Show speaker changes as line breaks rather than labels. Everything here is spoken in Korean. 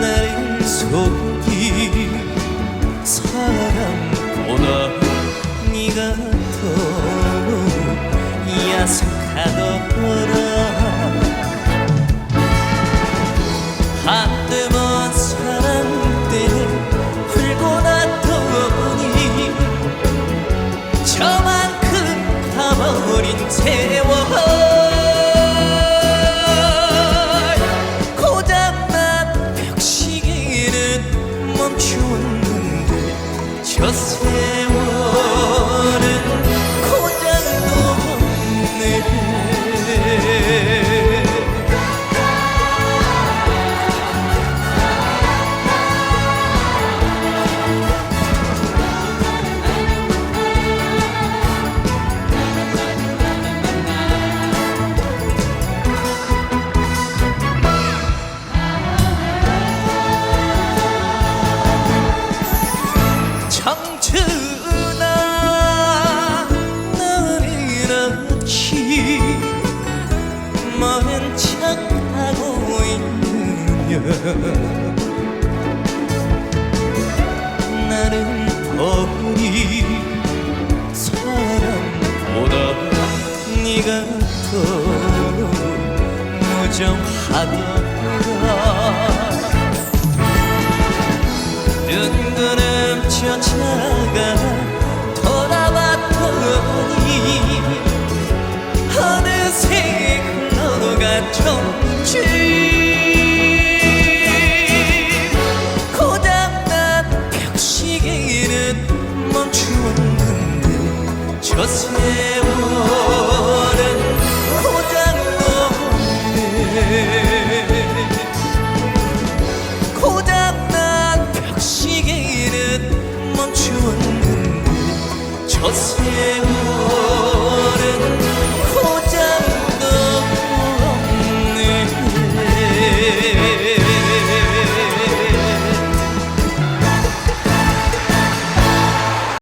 나를 속이 사람보다 네가 더 야속하더라 한때만 사랑 때 울고 났더니 저만큼 가버린 세월 어찌 먼 척하고 있느냐 나는 버리 사람보다 네가 더 무정하더 정취 고장난 벽시계는 멈추었는데 저 세월